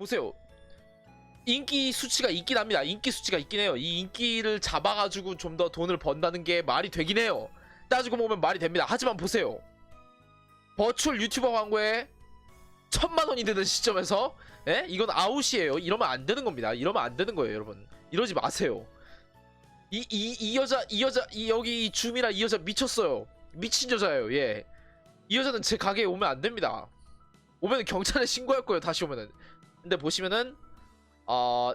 보세요. 인기 수치가 있긴 합니다. 인기 수치가 있긴 해요. 이 인기를 잡아가지고 좀 더 돈을 번다는 게 말이 되긴 해요. 따지고 보면 말이 됩니다. 하지만 보세요. 버추얼 유튜버 광고에 천만 원이 드는 시점에서 예? 이건 아웃이에요. 이러면 안 되는 겁니다. 이러면 안 되는 거예요, 여러분. 이러지 마세요. 이 이 이 여자 이 여자 이 여기 이 줌이라 이 여자 미쳤어요. 미친 여자예요. 예. 이 여자는 제 가게에 오면 안 됩니다. 오면 경찰에 신고할 거예요. 다시 오면은. 근데 보시면은 아,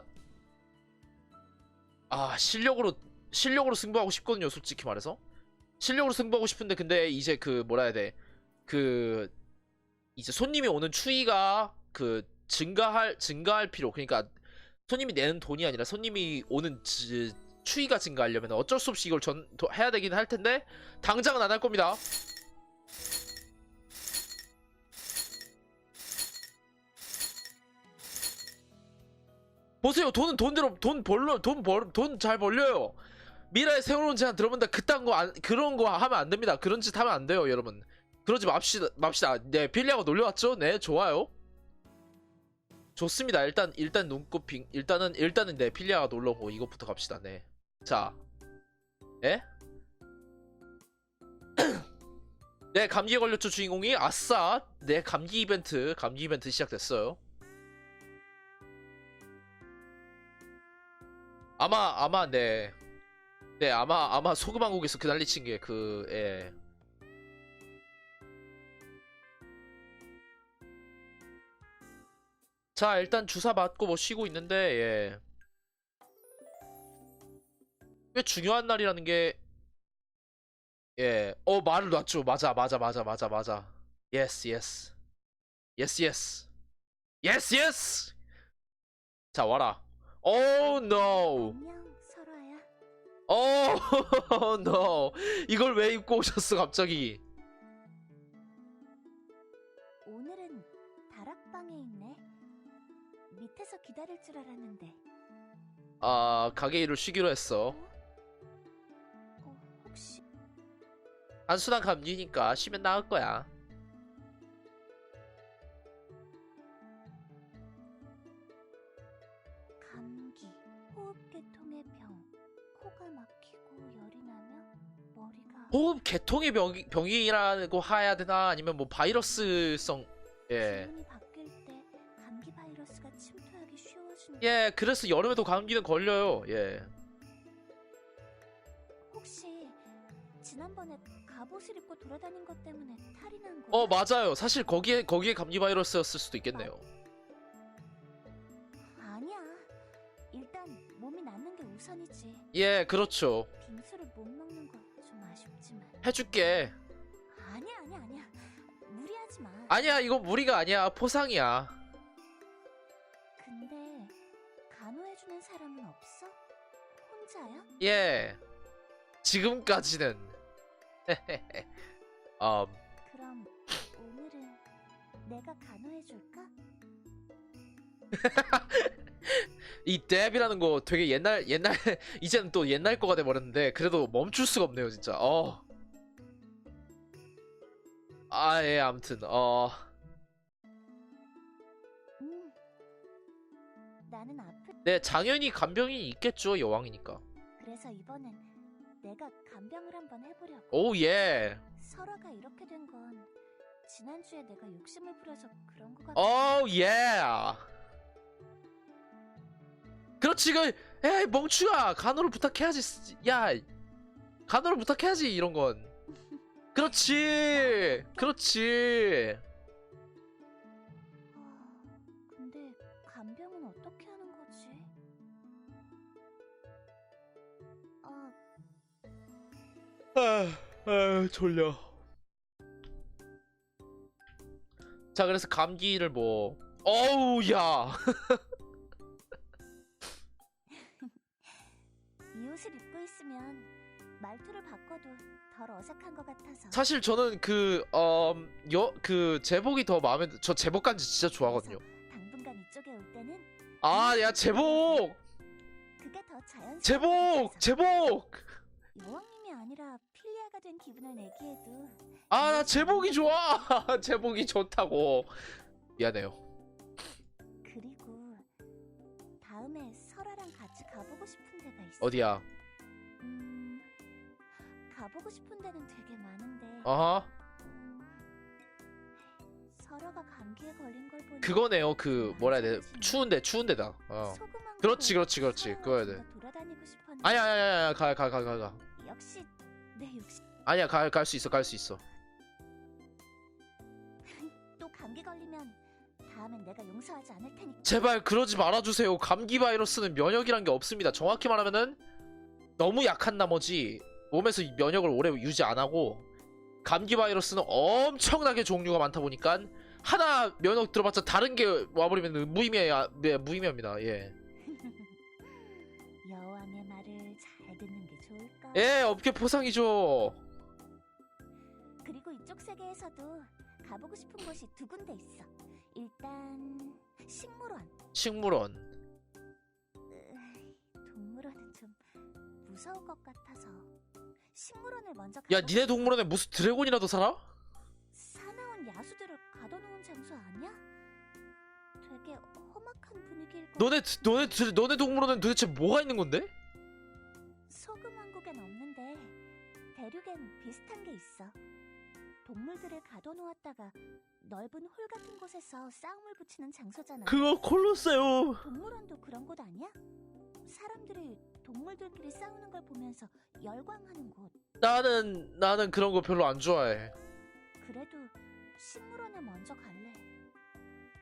아 실력으로 실력으로 승부하고 싶거든요. 솔직히 말해서 실력으로 승부하고 싶은데 근데 이제 그 뭐라 해야 돼? 그 이제 손님이 오는 추이가 그 증가할 증가할 필요. 그러니까 손님이 내는 돈이 아니라 손님이 오는 지, 추이가 증가하려면 어쩔 수 없이 이걸 전 도- 해야 되긴 할 텐데 당장은 안 할 겁니다. 보세요. 돈은 돈대로 돈 벌려 돈벌돈 잘 벌려요. 미라에 새로운 제안 들어본다 그딴 거 안, 그런 거 하면 안 됩니다. 그런 짓 하면 안 돼요, 여러분. 그러지 맙시다. 맙시다. 네, 필리아가 놀려왔죠? 네, 좋아요. 좋습니다. 일단 일단 눈꽃핑 일단은 일단은 네 필리아가 놀러고 이것부터 갑시다. 네. 자. 예? 네, 감기에 걸렸죠, 주인공이. 아싸. 네, 감기 이벤트. 감기 이벤트 시작됐어요. 아마 아마 네. 네, 아마 아마 소금 한국에서 그 난리 친 게 그 예. 자, 일단 주사 맞고 뭐 쉬고 있는데 예. 꽤 중요한 날이라는 게 예. 어, 말을 놨죠. 맞아. 맞아. 맞아. 맞아. 맞아. Yes, yes. Yes, yes. Yes, yes. 자, 와라. Oh no. 안녕 설아야. Oh no. 이걸 왜 입고 오셨어, 갑자기? 오늘은 다락방에 있네. 밑에서 기다릴 줄 알았는데. 아, 가게 일을 쉬기로 했어. 어, 혹시 한수당 감기니까 쉬면 나을 거야. 호흡 계통의 병, 병이라고 해야 되나? 아니면 뭐 바이러스성. 예. 예, 그래서 여름에도 감기는 걸려요. 예. 혹시 지난번에 갑옷을 입고 돌아다닌 것 때문에 탈이 난 거야? 어, 맞아요. 사실 거기에, 거기에 감기 바이러스였을 수도 있겠네요. 아니야. 일단 몸이 낫는 게 우선이지. 예, 그렇죠. 해줄게. 아니야, 아니야, 아니야. 무리하지 마. 아니야, 이건 무리가 아니야. 포상이야. 근데 간호해주는 사람은 없어? 혼자야? 예. 지금까지는. 음, 그럼 오늘은 내가 간호해줄까? 이 뎁이라는 거 되게 옛날 옛날 이제는 또 옛날 거가 돼 버렸는데 그래도 멈출 수가 없네요 진짜. 어. 아, 예, 아무튼 어. 응. 나는 아프. 네, 당연히 간병이 있겠죠. 여왕이니까. 그래서 이번엔 내가 간병을 한번 해보려고. 오, 예. 설아가 이렇게 된 건 지난주에 내가 욕심을 부려서 그런 거 같아. 오, 예. 그렇지, 그, 에이, 멍충아, 간호를 부탁해야지. 야, 간호를 부탁해야지, 이런 건. 그렇지, 그렇지. 아, 근데 간병은 어떻게 하는 거지? 아, 아, 아, 졸려. 자, 그래서 감기를 뭐, 어우, 야. 이 옷을 입고 있으면 말투를 바꿔도 덜 어색한 것 같아서. 사실 저는 그, 음, 여, 그, 제복이 더 마음에, 드- 저 제복 간지 진짜 좋아하거든요. 그래서 당분간 이쪽에 올 때는 아, 야, 제복! 그게 더 자연스러워. 제복! 제복! 여왕님이 아니라 필리아가 된 기분을 내기에도 아, 나 제복이 좋아! 제복이 좋다고. 미안해요. 그리고 다음에 설아랑 같이 가보고 싶은 데가 있어. 어디야? 음, 가보고 싶은 데는 되게 많은데 어허. 음, 설아가 감기에 걸린 걸 보니 그거네요. 그 뭐라 해야 돼? 추운데 추운데다. 어. 소금한 그렇지, 거 그렇지, 그렇지. 그거야 좀 돼. 더 돌아다니고 싶었는데 아니야 아니야 아니야 가 가 가 가 가. 역시 내 욕심 아니야 갈 갈 수 있어 갈 수 있어. 또 감기 걸리면 다음엔 내가 용서하지 않을 테니까 제발 그러지 말아주세요. 감기 바이러스는 면역이란 게 없습니다. 정확히 말하면은 너무 약한 나머지 몸에서 이 면역을 오래 유지 안 하고 감기 바이러스는 엄청나게 종류가 많다 보니까 하나 면역 들어봤자 다른 게 와버리면 무의미해야 네, 무의미합니다. 예. 여왕의 말을 잘 듣는 게 좋을까? 예, 업계 포상이죠. 그리고 이쪽 세계에서도 가보고 싶은 곳이 두 군데 있어. 일단 식물원. 식물원. 으, 동물원은 좀 무서울 것 같아서 식물원을 먼저 야, 니네 동물원에 무슨 드래곤이라도 살아? 사나운 야수들을 가둬놓은 장소 아니야? 되게 험악한 분위기일 것 너네 너네 드- 너네 동물원엔 도대체 뭐가 있는 건데? 소금 왕국엔 없는데 대륙엔 비슷한 게 있어. 동물들을 가둬놓았다가 넓은 홀 같은 곳에서 싸움을 붙이는 장소잖아. 그거 콜로세움. 동물원도 그런 곳 아니야? 사람들이 동물들끼리 싸우는 걸 보면서 열광하는 곳. 나는 나는 그런 거 별로 안 좋아해. 그래도 식물원에 먼저 갈래.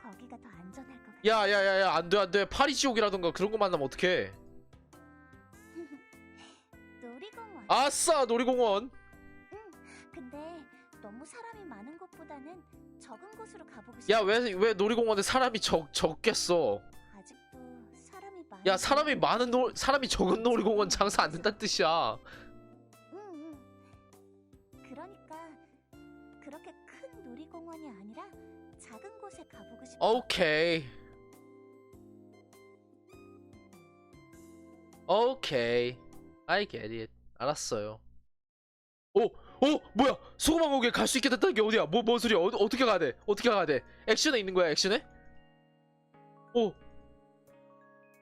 거기가 더 안전할 것 같아. 야야야야 안돼 안돼 파리 지옥이라던가 그런 거 만나면 어떡해 놀이공원. 아싸 놀이공원 근데 너무 사람이 많은 곳보다는 적은 곳으로 가보고 싶어. 야왜 왜 놀이공원에 사람이 적 적겠어. 야 사람이 많은 놀 사람이 적은 놀이공원 장사 안 된다는 뜻이야 응, 응. 그러니까 그렇게 큰 놀이공원이 아니라 작은 곳에 가보고 싶어. 오케이 오케이 I get it 알았어요 오! 오! 뭐야 소금왕국에 갈 수 있게 됐다는 게 어디야 뭐, 뭔 소리야 어, 어떻게 가야 돼 어떻게 가야 돼 액션에 있는 거야 액션에? 오!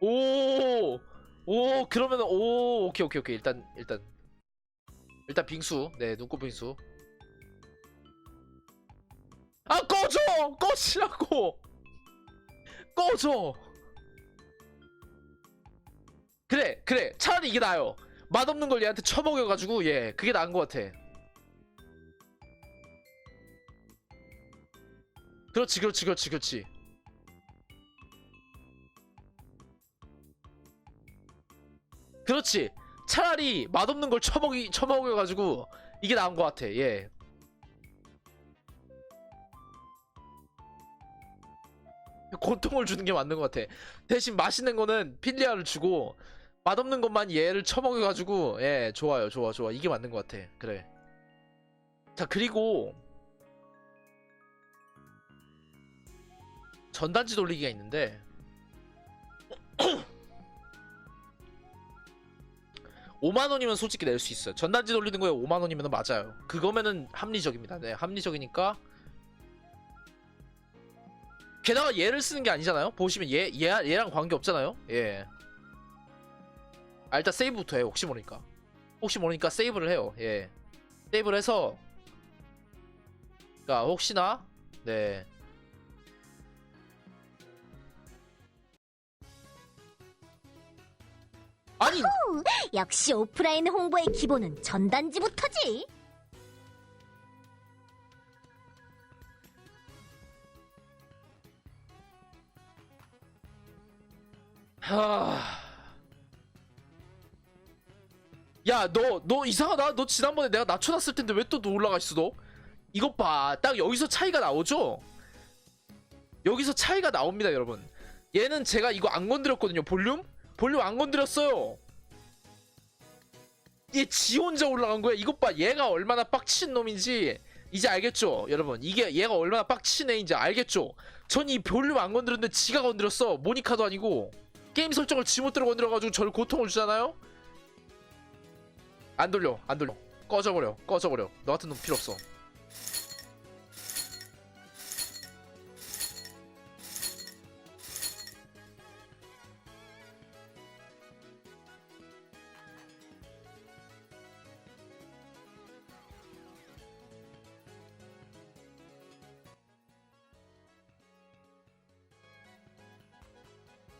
오! 오 그러면은 오 오케이 오케이 오케이. 일단 일단. 일단 빙수. 네 눈꽃 빙수. 아 꺼져! 꺼지라고! 꺼져! 그래 그래. 차라리 이게 나아요. 맛없는 걸 얘한테 처먹여가지고 예 그게 나은 것 같아. 그렇지 그렇지 그렇지 그렇지 그렇지 차라리 맛없는 걸 처먹이 처먹여가지고 이게 나은 것 같아 예 고통을 주는 게 맞는 것 같아. 대신 맛있는 거는 필리아를 주고 맛없는 것만 얘를 처먹여가지고 예 좋아요 좋아 좋아 이게 맞는 것 같아. 그래. 자 그리고 전단지 돌리기가 있는데 5만 원이면 솔직히 낼 수 있어요. 전단지 돌리는 거에 5만 원이면 맞아요. 그거면은 합리적입니다. 네, 합리적이니까 게다가 얘를 쓰는 게 아니잖아요. 보시면 얘, 얘 얘랑 관계 없잖아요. 예. 아, 일단 세이브부터 해요. 혹시 모르니까. 혹시 모르니까 세이브를 해요. 예. 세이브를 해서 그러니까 혹시나 네. 아니 역시 오프라인 홍보의 기본은 전단지부터지. 하... 야, 너, 너 이상하다. 너 지난번에 내가 낮춰놨을 텐데 왜 또 올라가 있어, 너? 이것 봐. 딱 여기서 차이가 나오죠? 여기서 차이가 나옵니다, 여러분. 얘는 제가 이거 안 건드렸거든요, 볼륨? 볼륨 안 건드렸어요. 얘 지 혼자 올라간 거야. 이것 봐. 얘가 얼마나 빡친 놈인지 이제 알겠죠, 여러분? 이게 얘가 얼마나 빡친 애인지 알겠죠? 전 이 볼륨 안 건드렸는데 지가 건드렸어. 모니카도 아니고. 게임 설정을 지못대로 건드려가지고 저를 고통을 주잖아요? 안 돌려 안 돌려 꺼져버려 꺼져버려 너 같은 놈 필요 없어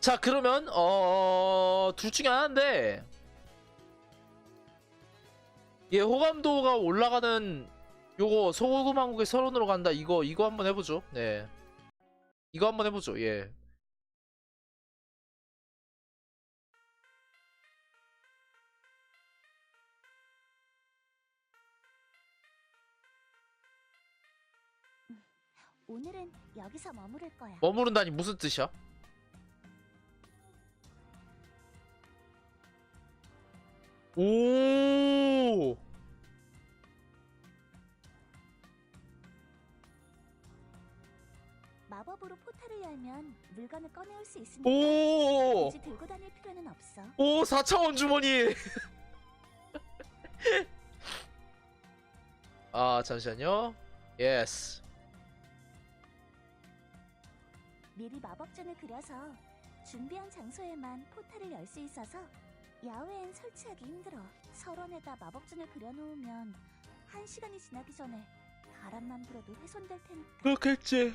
자 그러면 어 둘 중에 하나인데. 예 호감도가 올라가는 요거 소금 한국의 서론으로 간다. 이거 이거 한번 해보죠. 네. 이거 한번 해보죠. 예. 오늘은 여기서 머무를 거야. 머무른다니 무슨 뜻이야? 오. 마법으로 포탈을 열면 물건을 꺼내올 수 있으니까? 오! 굳이 들고 다닐 필요는 없어. 오 4차원 주머니. 아 잠시만요. 예스 미리 마법전을 그려서 준비한 장소에만 포탈을 열 수 있어서 야외엔 설치하기 힘들어. 설원에다 마법전을 그려놓으면 한 시간이 지나기 전에 바람만 불어도 훼손될 테니까. 그렇겠지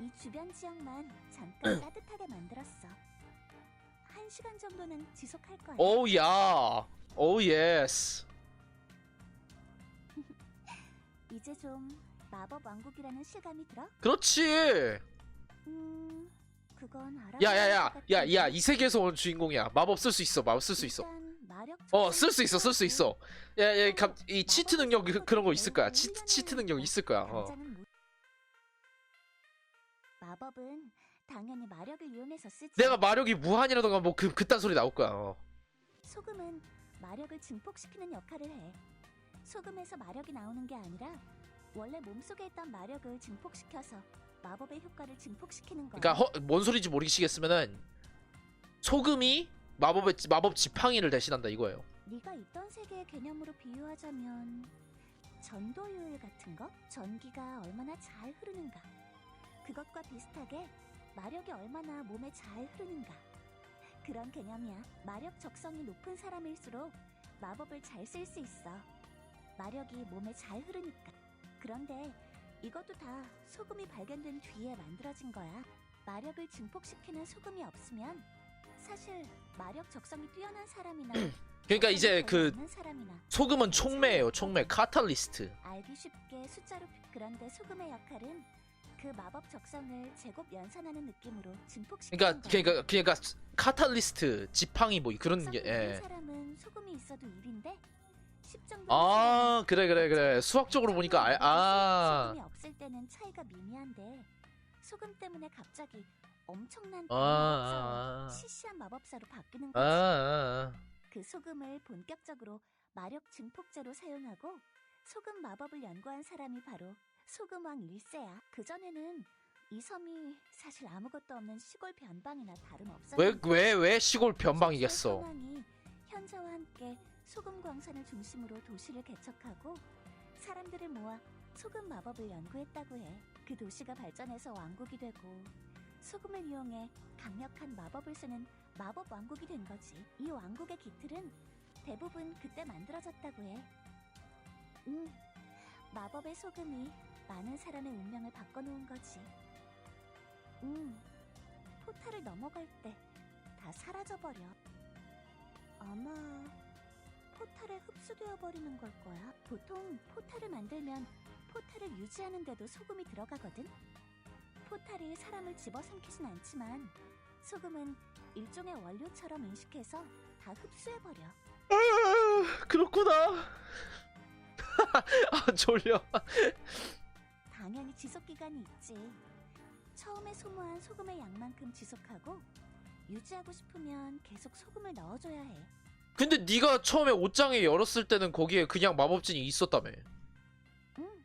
이 주변 지역만 잠깐 따뜻하게 만들었어. 한 시간 정도는 지속할 거야. 오 야 오 예스 이제 좀 마법 왕국이라는 실감이 들어? 그렇지 음, 그건 알아. 야야야 야야 이 세계에서 온 주인공이야 마법 쓸 수 있어 마법 쓸 수 있어 어 쓸 수 있어 쓸 수 있어 야야 이 치트 능력 그- 그런 거 있을 거야 치트 치트 능력 있을 거야 어. 마법은 당연히 마력을 이용해서 쓰지. 내가 마력이 무한이라던가 뭐 그 그딴 소리 나올 거야 어. 소금은 마력을 증폭시키는 역할을 해. 소금에서 마력이 나오는 게 아니라 원래 몸속에 있던 마력을 증폭시켜서 마법의 효과를 증폭시키는 거야. 그러니까 허, 뭔 소리인지 모르시겠으면은 소금이 마법의 마법 지팡이를 대신한다 이거예요 네가 있던 세계의 개념으로 비유하자면 전도율 같은 거? 전기가 얼마나 잘 흐르는가? 그것과 비슷하게 마력이 얼마나 몸에 잘 흐르는가? 그런 개념이야. 마력 적성이 높은 사람일수록 마법을 잘 쓸 수 있어. 마력이 몸에 잘 흐르니까. 그런데 이것도 다 소금이 발견된 뒤에 만들어진 거야. 마력을 증폭시키는 소금이 없으면 사실 마력 적성이 뛰어난 사람이나 그러니까 이제 그 없는 사람이나 소금은 촉매예요 촉매 카탈리스트 알기 쉽게 숫자로 표- 그런데 소금의 역할은 그 마법 적성을 제곱 연산하는 느낌으로 증폭시키는 그러니까 거야. 그러니까 그러니까 카탈리스트 지팡이 뭐 그런 게 예. 사람은 소금이 있어도 1인데 10 정도 아 그래 그래 그래 수학적으로 보니까 알- 아 소금이 없을 때는 차이가 미미한데 소금 때문에 갑자기 엄청난 아, 마법사로 아, 아. 시시한 마법사로 바뀌는 아, 거지. 아, 그 소금을 본격적으로 마력 증폭제로 사용하고 소금 마법을 연구한 사람이 바로 소금왕 1세야. 그 전에는 이 섬이 사실 아무것도 없는 시골 변방이나 다름없었는데 왜왜 왜 시골 변방이겠어 소금왕이 현자와 함께 소금 광산을 중심으로 도시를 개척하고 사람들을 모아 소금 마법을 연구했다고 해. 그 도시가 발전해서 왕국이 되고 소금을 이용해 강력한 마법을 쓰는 마법 왕국이 된 거지. 이 왕국의 기틀은 대부분 그때 만들어졌다고 해. 음, 마법의 소금이 많은 사람의 운명을 바꿔놓은 거지. 음, 포탈을 넘어갈 때 다 사라져버려. 아마 포탈에 흡수되어 버리는 걸 거야. 보통 포탈을 만들면 포탈을 유지하는데도 소금이 들어가거든. 포탈이 사람을 집어삼키진 않지만 소금은 일종의 원료처럼 인식해서 다 흡수해 버려. 아, 그렇구나 아 졸려 당연히 지속 기간이 있지. 처음에 소모한 소금의 양만큼 지속하고 유지하고 싶으면 계속 소금을 넣어줘야 해. 근데 네가 처음에 옷장에 열었을 때는 거기에 그냥 마법진이 있었다며 응.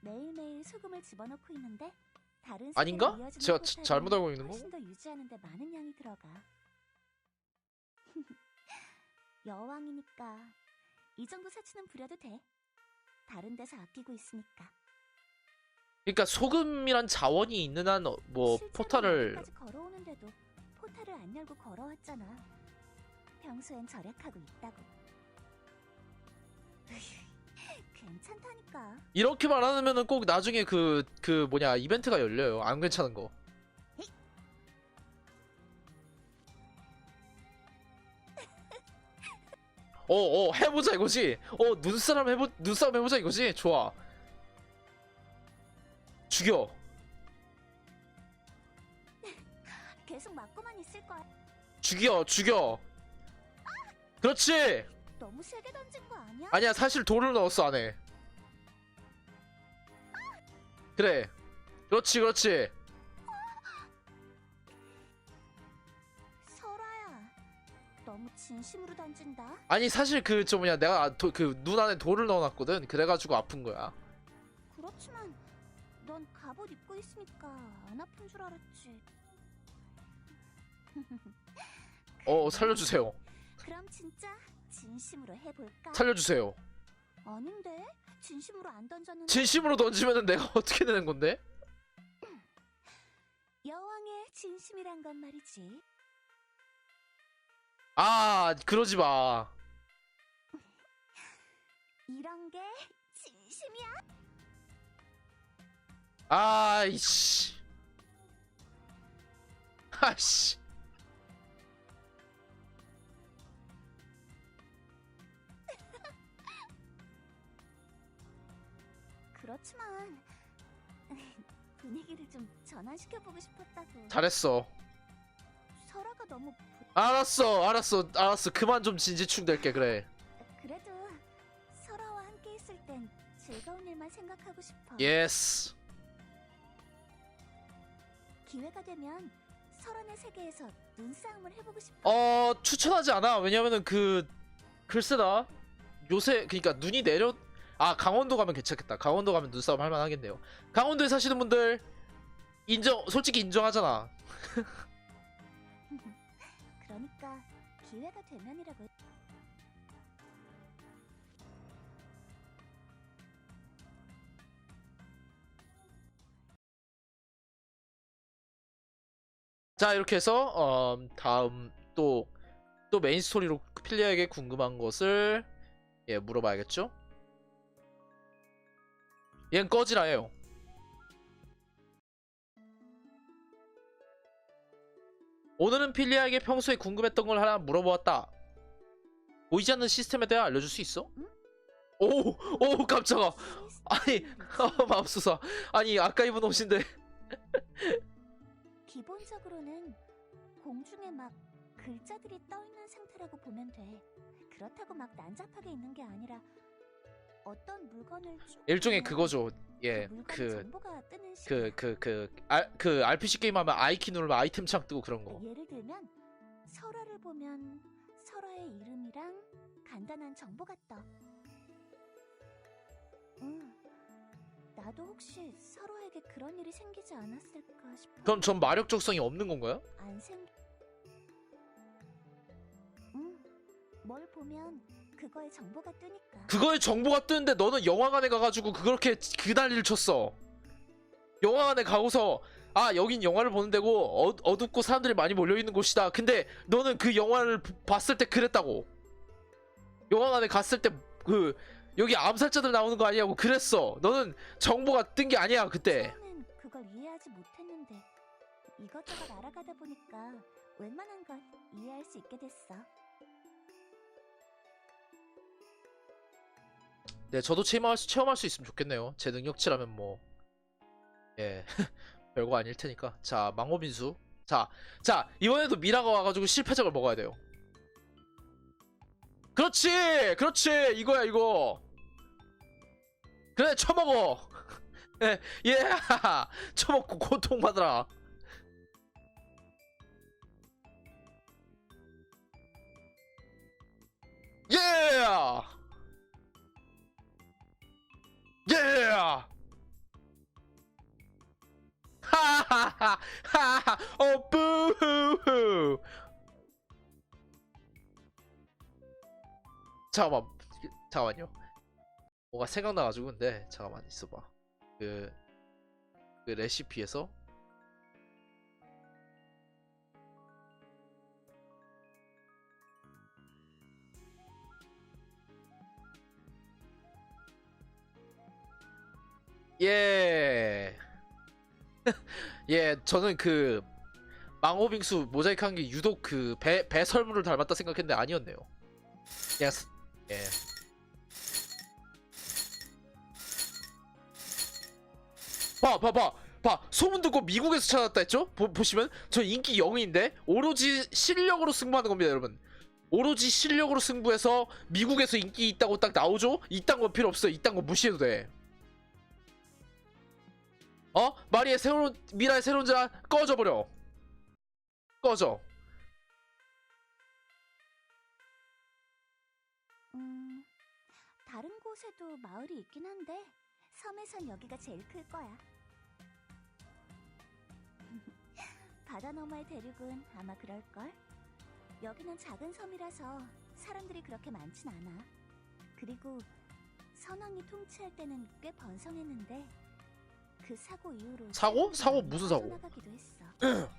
매일매일 소금을 집어넣고 있는데 다른 아닌가? 이어지는 제가 포탈은 자- 잘못 알고 있는 거? 훨씬 더 유지하는데 많은 양이 들어가. 여왕이니까 이 정도 사치는 부려도 돼. 다른 데서 아끼고 있으니까. 그러니까 소금이란 자원이 있는 한 뭐 실제로 포탈을 여기까지 걸어오는데도 포탈을 안 열고 걸어왔잖아. 평소엔 절약하고 있다고. 괜찮다니까. 이렇게만 안 하면은 꼭 나중에 그 그 뭐냐 이벤트가 열려요. 안 괜찮은 거. 어, 어, 해보자 이거지. 어, 눈싸움 해보, 눈싸움 해보자 이거지. 좋아. 죽여. 계속 맞고만 있을 거야. 죽여, 죽여. 그렇지. 너무 세게 던진 거 아니야? 아니야, 사실 돌을 넣었어 안에. 그래. 그렇지, 그렇지. 설아야. 너무 진심으로 던진다. 아니 사실 그 저 뭐냐 내가 그 눈 안에 돌을 넣어놨거든. 그래가지고 아픈 거야. 그렇지만 넌 갑옷 입고 있으니까 안 아픈 줄 알았지. 어, 살려주세요. 그럼 진짜 진심으로 해볼까? 살려주세요. 아닌데 진심으로 안 던졌는데 진심으로 던지면은 내가 어떻게 되는 건데? 여왕의 진심이란 건 말이지. 아, 그러지 마. 이런 게 진심이야. 아이씨. 아씨. 그렇지만 분위기를 좀 전환시켜 보고 싶었다고. 잘했어. 설아가 너무 부... 알았어, 알았어, 알았어. 그만 좀 진지충 될게 그래. 그래도 설아와 함께 있을 땐 즐거운 일만 생각하고 싶어. 예스. 기회가 되면 설원의 세계에서 눈싸움을 해보고 싶어. 어, 추천하지 않아. 왜냐면은 그 글쎄다. 요새 그러니까 눈이 내려 아 강원도 가면 괜찮겠다. 강원도 가면 눈싸움 할 만 하겠네요. 강원도에 사시는 분들 인정 솔직히 인정하잖아. 그러니까 기회가 되면이라고. 자 이렇게 해서 어, 다음 또 또 메인 스토리로 필리아에게 궁금한 것을 예 물어봐야겠죠? 얜 꺼지라예요. 오늘은 필리아에게 평소에 궁금했던 걸 하나 물어보았다. 보이지 않는 시스템에 대해 알려줄 수 있어? 응? 오, 오 깜짝아. 아니, 어, 맙소사. 아니 아까 입은 옷인데. 기본적으로는 공중에 막 글자들이 떠 있는 상태라고 보면 돼. 그렇다고 막 난잡하게 있는 게 아니라 일종의 그거죠. 예, 그 물건의 그 정보가 뜨는 그 식이야. 그그알그 RPG 게임 하면 아이키 누르면 아이템 창 뜨고 그런 거. 예를 들면 설화를 보면 설화의 이름이랑 간단한 정보가 떠. 응. 나도 혹시 설화에게 그런 일이 생기지 않았을까 싶어. 그럼 전 마력 적성이 없는 건가요? 안 생. 응. 뭘 보면 그거의 정보가 뜨니까. 그거에 정보가 뜨는데 너는 영화관에 가가지고 그렇게 그 난리를 쳤어. 영화관에 가고서 아 여긴 영화를 보는 데고 어, 어둡고 사람들이 많이 몰려 있는 곳이다. 근데 너는 그 영화를 보- 봤을 때 그랬다고. 영화관에 갔을 때 그 여기 암살자들 나오는 거 아니냐고 그랬어. 너는 정보가 뜬 게 아니야 그때. 처음엔 그걸 이해하지 못했는데 이것저것 알아가다 보니까 웬만한 건 이해할 수 있게 됐어. 네, 저도 체험할 수, 체험할 수 있으면 좋겠네요. 제 능력치라면 뭐, 예, 별거 아닐 테니까. 자, 망고민수. 자, 자, 이번에도 미라가 와가지고 실패작을 먹어야 돼요. 그렇지! 그렇지! 이거야, 이거! 그래, 쳐먹어! 예, 예! 쳐먹고 고통받으라. 예! 예! 하하하 하하 어 뿌후후. 잠깐만. 잠깐만요. 뭐가 생각나가지고 근데 잠깐만 있어봐. 그, 그 레시피에서 예. 예, 저는 그 망호빙수 모자이크 한 게 유독 그 배 배설물을 닮았다 생각했는데 아니었네요. 그냥 스- 예. 봐, 봐, 봐, 봐. 소문 듣고 미국에서 찾았다 했죠? 보, 보시면 저 인기 0인데 오로지 실력으로 승부하는 겁니다, 여러분. 오로지 실력으로 승부해서 미국에서 인기 있다고 딱 나오죠? 이딴 건 필요 없어. 이딴 거 무시해도 돼. 어? 마리의 새로운 미라의 새로운 자 꺼져 버려. 꺼져. 음, 다른 곳에도 마을이 있긴 한데 섬에선 여기가 제일 클 거야. 바다 너머의 대륙은 아마 그럴걸? 여기는 작은 섬이라서 사람들이 그렇게 많진 않아. 그리고 선왕이 통치할 때는 꽤 번성했는데 그 사고 이후로 사고? 사고 무슨 사고? 했어.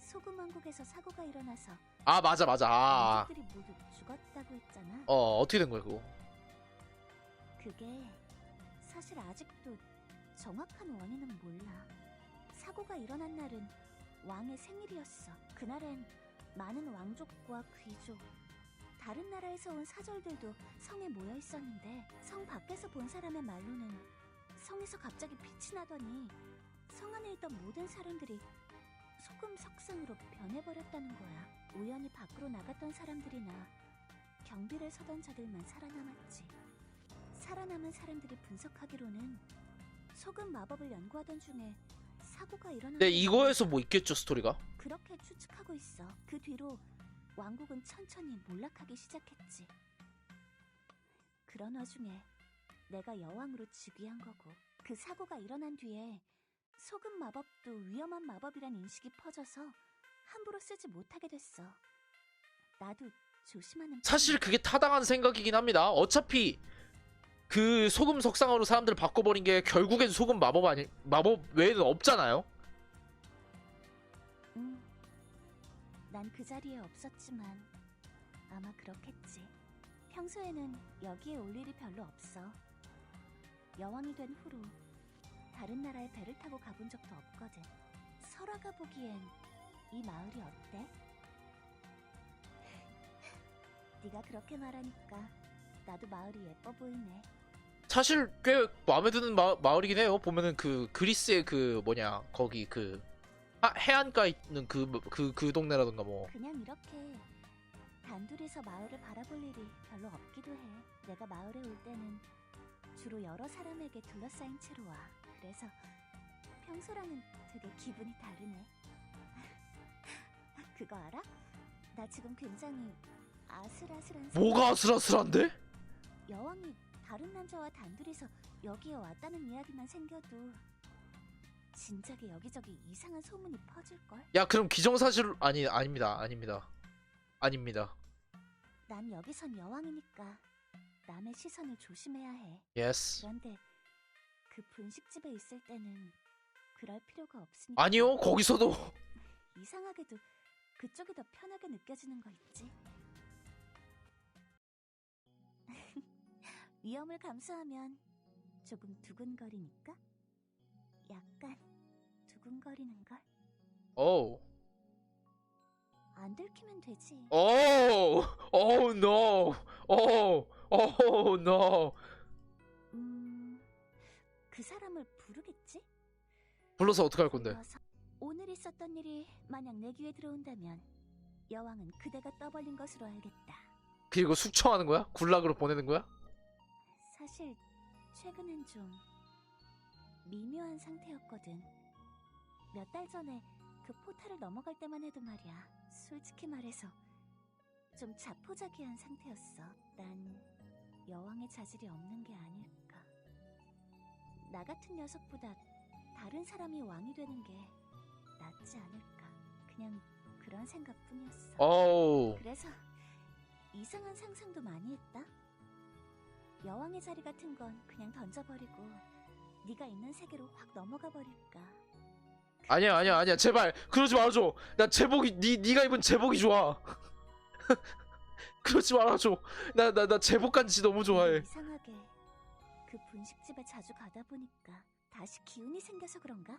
소금 왕국에서 사고가 일어나서 아 맞아 맞아. 아, 아. 민족들이 모두 죽었다고 했잖아. 어 어떻게 된 거야 그거? 그게 사실 아직도 정확한 원인은 몰라. 사고가 일어난 날은 왕의 생일이었어. 그날엔 많은 왕족과 귀족, 다른 나라에서 온 사절들도 성에 모여 있었는데 성 밖에서 본 사람의 말로는 성에서 갑자기 빛이 나더니 성 안에 있던 모든 사람들이 소금 석상으로 변해버렸다는 거야. 우연히 밖으로 나갔던 사람들이나 경비를 서던 자들만 살아남았지. 살아남은 사람들이 분석하기로는 소금 마법을 연구하던 중에 사고가 일어난 네걸 이거에서 뭐 있겠죠 스토리가? 그렇게 추측하고 있어. 그 뒤로 왕국은 천천히 몰락하기 시작했지. 그런 와중에 내가 여왕으로 즉위한 거고 그 사고가 일어난 뒤에 소금 마법도 위험한 마법이란 인식이 퍼져서 함부로 쓰지 못하게 됐어. 나도 조심하는 사실. 그게 타당한 생각이긴 합니다. 어차피 그 소금 석상으로 사람들을 바꿔버린 게 결국엔 소금 마법 아니 마법 외에는 없잖아요. 응. 난그 자리에 없었지만 아마 그렇겠지. 평소에는 여기에 올 일이 별로 없어. 여왕이 된 후로 다른 나라에 배를 타고 가본 적도 없거든. 설아가 보기엔 이 마을이 어때? 네가 그렇게 말하니까 나도 마을이 예뻐 보이네. 사실 꽤 마음에 드는 마, 마을이긴 해요. 보면은 그 그리스의 그 뭐냐 거기 그 하- 해안가 있는 그그 그 동네라던가 뭐 그냥 이렇게 단둘이서 마을을 바라볼 일이 별로 없기도 해. 내가 마을에 올 때는 주로 여러 사람에게 둘러싸인 채로 와. 그래서 평소랑은 되게 기분이 다르네. 그거 알아? 나 지금 굉장히 아슬아슬한 뭐가. 아슬아슬한데? 여왕이 다른 남자와 단둘이서 여기에 왔다는 이야기만 생겨도 진작에 여기저기 이상한 소문이 퍼질걸? 야 그럼 기정사실 아니 아닙니다 아닙니다 아닙니다. 난 여기선 여왕이니까 남의 시선을 조심해야 해. 예스. 그런데 그 분식집에 있을 때는 그럴 필요가 없으니까. 아니요 거기서도 이상하게도 그쪽이 더 편하게 느껴지는 거 있지. 위험을 감수하면 조금 두근거리니까. 약간 두근거리는 걸. 오. 안 들키면 되지. 오. 오 노. 오. 오 노. 음, 그 사람을 부르겠지? 불러서 어떡할 건데? 불러서 오늘 있었던 일이 만약 내 귀에 들어온다면 여왕은 그대가 떠벌린 것으로 알겠다. 그리고 숙청하는 거야? 굴락으로 보내는 거야? 사실 최근엔 좀 미묘한 상태였거든. 몇 달 전에 그 포탈을 넘어갈 때만 해도 말이야. 솔직히 말해서 좀 자포자기한 상태였어. 난 여왕의 자질이 없는 게 아닐까. 나 같은 녀석보다 다른 사람이 왕이 되는 게 낫지 않을까. 그냥 그런 생각뿐이었어. 오. 그래서 이상한 상상도 많이 했다. 여왕의 자리 같은 건 그냥 던져버리고 네가 있는 세계로 확 넘어가 버릴까. 아니야 아니야 아니야 제발 그러지 말아줘. 나 제복이 니 니가 입은 제복이 좋아. 그러지 말아줘. 나 나 나 제복 간지 너무 좋아해. 이상하게 그 분식집에 자주 가다 보니까 다시 기운이 생겨서 그런가?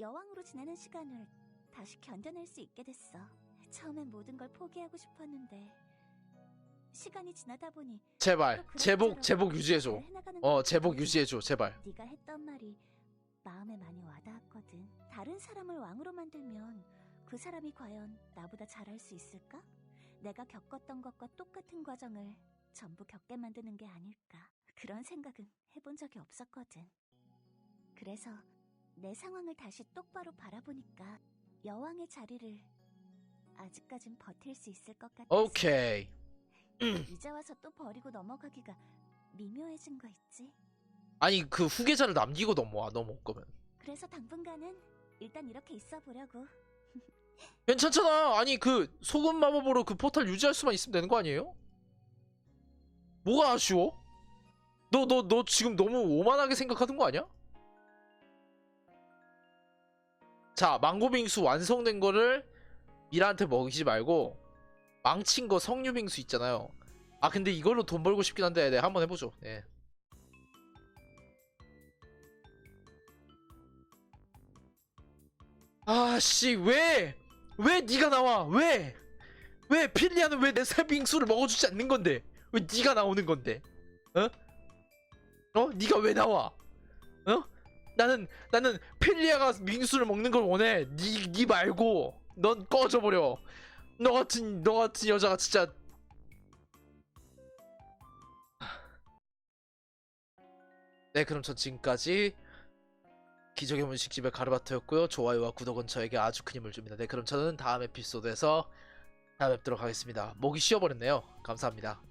여왕으로 지내는 시간을 다시 견뎌낼 수 있게 됐어. 처음엔 모든 걸 포기하고 싶었는데 시간이 지나다 보니 제발 또 제복 제복 유지해줘. 잘 해나가는 어 것 제복 같아. 유지해줘 제발. 네가 했던 말이 마음에 많이 와닿았거든. 다른 사람을 왕으로 만들면 그 사람이 과연 나보다 잘할 수 있을까? 내가 겪었던 것과 똑같은 과정을 전부 겪게 만드는 게 아닐까. 그런 생각은 해본 적이 없었거든. 그래서 내 상황을 다시 똑바로 바라보니까 여왕의 자리를 아직까진 버틸 수 있을 것 같아. 오케이. 이제 와서 또 버리고 넘어가기가 미묘해진 거 있지? 아니 그 후계자를 남기고 넘어와 넘어올 거면. 그래서 당분간은 일단 이렇게 있어 보려고. 괜찮잖아. 아니 그 소금 마법으로 그 포탈 유지할 수만 있으면 되는 거 아니에요? 뭐가 아쉬워? 너 너 너 지금 너무 오만하게 생각하는 거 아니야? 자 망고빙수 완성된 거를 미라한테 먹이지 말고 망친 거 석류빙수 있잖아요. 아 근데 이걸로 돈 벌고 싶긴 한데 네 한번 해보죠. 네. 아씨 왜? 왜 네가 나와? 왜? 왜 필리아는 왜내 살빙수를 먹어주지 않는 건데? 왜 네가 나오는 건데? 어? 어? 네가 왜 나와? 어? 나는 나는 필리아가 빙수를 먹는 걸 원해. 네, 네 말고 넌 꺼져 버려. 너 같은 너 같은 여자가 진짜 네 그럼 전 지금까지 기적의 문식집의 가르바토였고요. 좋아요와 구독은 저에게 아주 큰 힘을 줍니다. 네, 그럼 저는 다음 에피소드에서 다음 뵙도록 하겠습니다. 목이 쉬어버렸네요. 감사합니다.